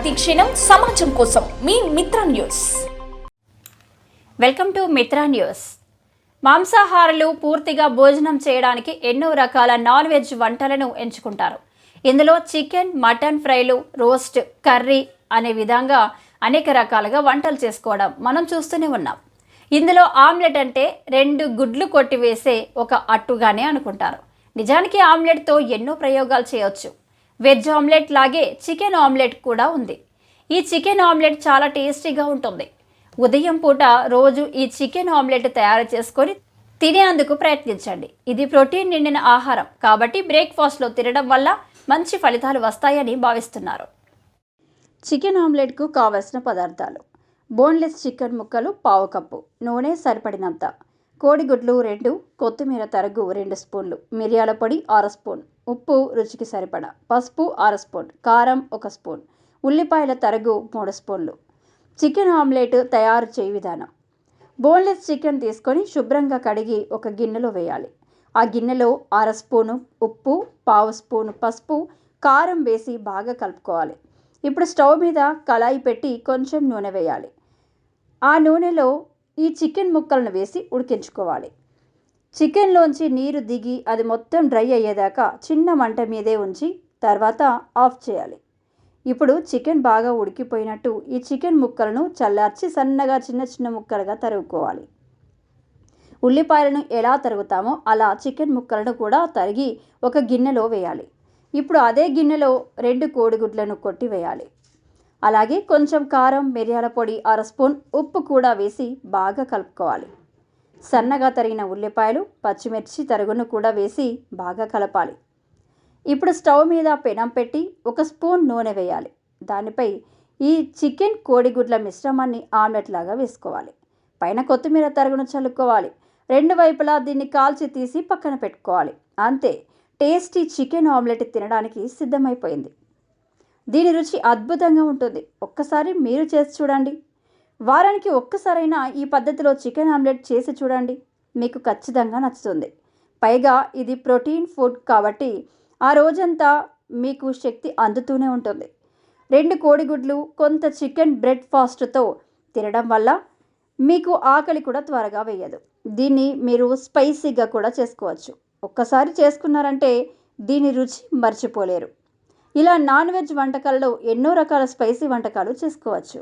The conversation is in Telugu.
ప్రతిక్షణం సమాజం కోసం మీ Mitra news. Welcome to Mitra news. మాంసాహారులు పూర్తిగా భోజనం చేయడానికి ఎన్నో రకాల నాన్ వెజ్ వంటలను ఎంచుకుంటారు. ఇందులో చికెన్ మటన్ ఫ్రైలు రోస్ట్ కర్రీ అనే విధంగా అనేక రకాలుగా వంటలు చేసుకోవడం మనం చూస్తూనే ఉన్నాం. ఇందులో ఆమ్లెట్ అంటే రెండు గుడ్లు కొట్టివేసే ఒక అట్టుగానే అనుకుంటారు. నిజానికి ఆమ్లెట్తో ఎన్నో ప్రయోగాలు చేయవచ్చు వెజ్ ఆమ్లెట్ లాగే చికెన్ ఆమ్లెట్ కూడా ఉంది. ఈ చికెన్ ఆమ్లెట్ చాలా టేస్టీగా ఉంటుంది. ఉదయం పూట రోజు ఈ చికెన్ ఆమ్లెట్ తయారు చేసుకొని తినేందుకు ప్రయత్నించండి. ఇది ప్రోటీన్ నిండిన ఆహారం కాబట్టి బ్రేక్ఫాస్ట్లో తినడం వల్ల మంచి ఫలితాలు వస్తాయని భావిస్తున్నారు. చికెన్ ఆమ్లెట్కు కావలసిన పదార్థాలు బోన్లెస్ చికెన్ ముక్కలు పావు కప్పు నూనె సరిపడినంత కోడిగుడ్లు రెండు కొత్తిమీర తరుగు రెండు స్పూన్లు మిరియాల పొడి అర స్పూన్ ఉప్పు రుచికి సరిపడా పసుపు అర స్పూన్ కారం ఒక స్పూన్ ఉల్లిపాయల తరుగు మూడు స్పూన్లు. చికెన్ ఆమ్లెట్ తయారు చేయ విధానం. బోన్లెస్ చికెన్ తీసుకొని శుభ్రంగా కడిగి ఒక గిన్నెలో వేయాలి. ఆ గిన్నెలో అర స్పూను ఉప్పు పావు స్పూను పసుపు కారం వేసి బాగా కలుపుకోవాలి. ఇప్పుడు స్టవ్ మీద కళాయి పెట్టి కొంచెం నూనె వేయాలి. ఆ నూనెలో ఈ చికెన్ ముక్కలను వేసి ఉడికించుకోవాలి. చికెన్లోంచి నీరు దిగి అది మొత్తం డ్రై అయ్యేదాకా చిన్న మంట మీదే ఉంచి తర్వాత ఆఫ్ చేయాలి. ఇప్పుడు చికెన్ బాగా ఉడికిపోయినట్టు ఈ చికెన్ ముక్కలను చల్లార్చి సన్నగా చిన్న చిన్న ముక్కలుగా తరుగుకోవాలి ఉల్లిపాయలను ఎలా తరుగుతామో అలా చికెన్ ముక్కలను కూడా తరిగి ఒక గిన్నెలో వేయాలి. ఇప్పుడు అదే గిన్నెలో రెండు కోడిగుడ్లను కొట్టి వేయాలి అలాగే కొంచెం కారం మిరియాల పొడి అర స్పూన్ ఉప్పు కూడా వేసి బాగా కలుపుకోవాలి. సన్నగా తరిగిన ఉల్లిపాయలు పచ్చిమిర్చి తరుగును కూడా వేసి బాగా కలపాలి. ఇప్పుడు స్టవ్ మీద పెనం పెట్టి ఒక స్పూన్ నూనె వేయాలి. దానిపై ఈ చికెన్ కోడిగుడ్ల మిశ్రమాన్ని ఆమ్లెట్ లాగా వేసుకోవాలి. పైన కొత్తిమీర తరుగును చల్లుకోవాలి. రెండు వైపులా దీన్ని కాల్చి తీసి పక్కన పెట్టుకోవాలి. అంతే టేస్టీ చికెన్ ఆమ్లెట్ తినడానికి సిద్ధమైపోయింది. దీని రుచి అద్భుతంగా ఉంటుంది. ఒక్కసారి మీరు చేసి చూడండి. వారానికి ఒక్కసారైనా ఈ పద్ధతిలో చికెన్ ఆమ్లెట్ చేసి చూడండి. మీకు ఖచ్చితంగా నచ్చుతుంది. పైగా ఇది ప్రోటీన్ ఫుడ్ కాబట్టి ఆ రోజంతా మీకు శక్తి అందుతూనే ఉంటుంది. రెండు కోడిగుడ్లు కొంత చికెన్ బ్రెడ్ ఫాస్ట్తో తినడం వల్ల మీకు ఆకలి కూడా త్వరగా వేయదు. దీన్ని మీరు స్పైసీగా కూడా చేసుకోవచ్చు. ఒక్కసారి చేసుకున్నారంటే దీని రుచి మర్చిపోలేరు. ఇలా నాన్ వెజ్ వంటకాలలో ఎన్నో రకాల స్పైసీ వంటకాలు చేసుకోవచ్చు.